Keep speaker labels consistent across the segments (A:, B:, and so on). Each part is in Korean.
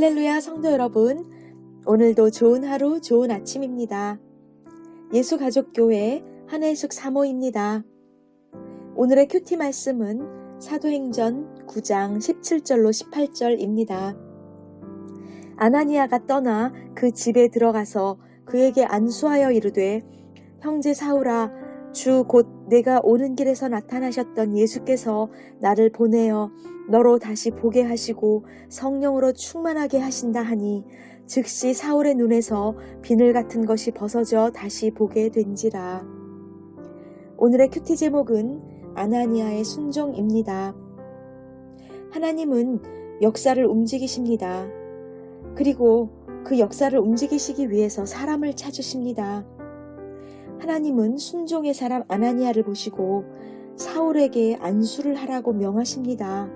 A: 할렐루야 성도 여러분, 오늘도 좋은 하루, 좋은 아침입니다. 예수가족교회 한혜숙 사모입니다. 오늘의 큐티 말씀은 사도행전 9장 17절로 18절입니다. 아나니아가 떠나 그 집에 들어가서 그에게 안수하여 이르되 형제 사울아 주 곧 내가 오는 길에서 나타나셨던 예수께서 나를 보내어 너로 다시 보게 하시고 성령으로 충만하게 하신다 하니 즉시 사울의 눈에서 비늘 같은 것이 벗어져 다시 보게 된지라. 오늘의 큐티 제목은 아나니아의 순종입니다. 하나님은 역사를 움직이십니다. 그리고 그 역사를 움직이시기 위해서 사람을 찾으십니다. 하나님은 순종의 사람 아나니아를 보시고 사울에게 안수를 하라고 명하십니다.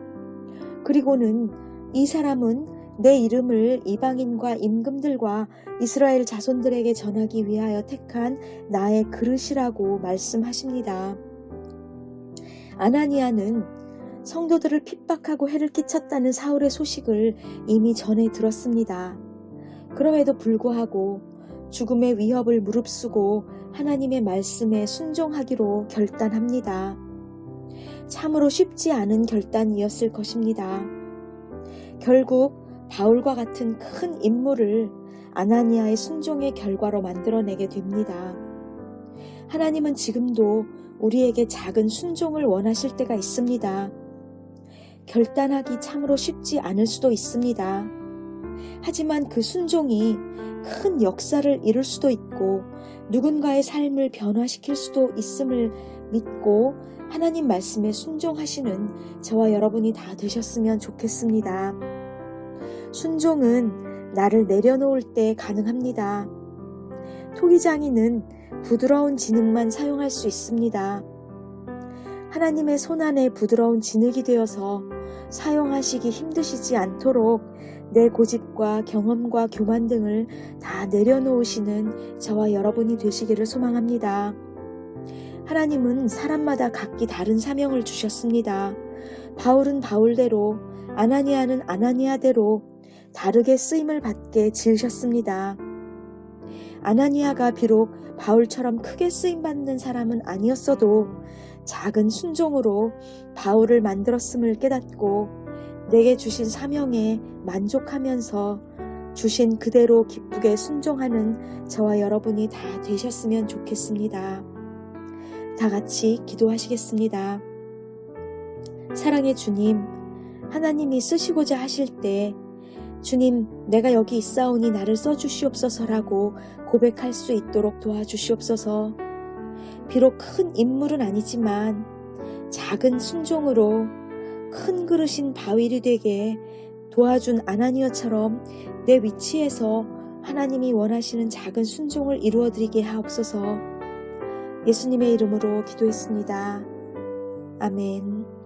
A: 그리고는 이 사람은 내 이름을 이방인과 임금들과 이스라엘 자손들에게 전하기 위하여 택한 나의 그릇이라고 말씀하십니다. 아나니아는 성도들을 핍박하고 해를 끼쳤다는 사울의 소식을 이미 전에 들었습니다. 그럼에도 불구하고 죽음의 위협을 무릅쓰고 하나님의 말씀에 순종하기로 결단합니다. 참으로 쉽지 않은 결단이었을 것입니다. 결국 바울과 같은 큰 인물을 아나니아의 순종의 결과로 만들어내게 됩니다. 하나님은 지금도 우리에게 작은 순종을 원하실 때가 있습니다. 결단하기 참으로 쉽지 않을 수도 있습니다. 하지만 그 순종이 큰 역사를 이룰 수도 있고 누군가의 삶을 변화시킬 수도 있음을 믿고 하나님 말씀에 순종하시는 저와 여러분이 다 되셨으면 좋겠습니다. 순종은 나를 내려놓을 때 가능합니다. 토기장이는 부드러운 진흙만 사용할 수 있습니다. 하나님의 손안에 부드러운 진흙이 되어서 사용하시기 힘드시지 않도록 내 고집과 경험과 교만 등을 다 내려놓으시는 저와 여러분이 되시기를 소망합니다. 하나님은 사람마다 각기 다른 사명을 주셨습니다. 바울은 바울대로, 아나니아는 아나니아대로 다르게 쓰임을 받게 지으셨습니다. 아나니아가 비록 바울처럼 크게 쓰임받는 사람은 아니었어도 작은 순종으로 바울을 만들었음을 깨닫고 내게 주신 사명에 만족하면서 주신 그대로 기쁘게 순종하는 저와 여러분이 다 되셨으면 좋겠습니다. 다 같이 기도하시겠습니다. 사랑의 주님, 하나님이 쓰시고자 하실 때 주님, 내가 여기 있사오니 나를 써주시옵소서라고 고백할 수 있도록 도와주시옵소서. 비록 큰 인물은 아니지만 작은 순종으로 큰 그릇인 바위이 되게 도와준 아나니어처럼 내 위치에서 하나님이 원하시는 작은 순종을 이루어드리게 하옵소서. 예수님의 이름으로 기도했습니다. 아멘.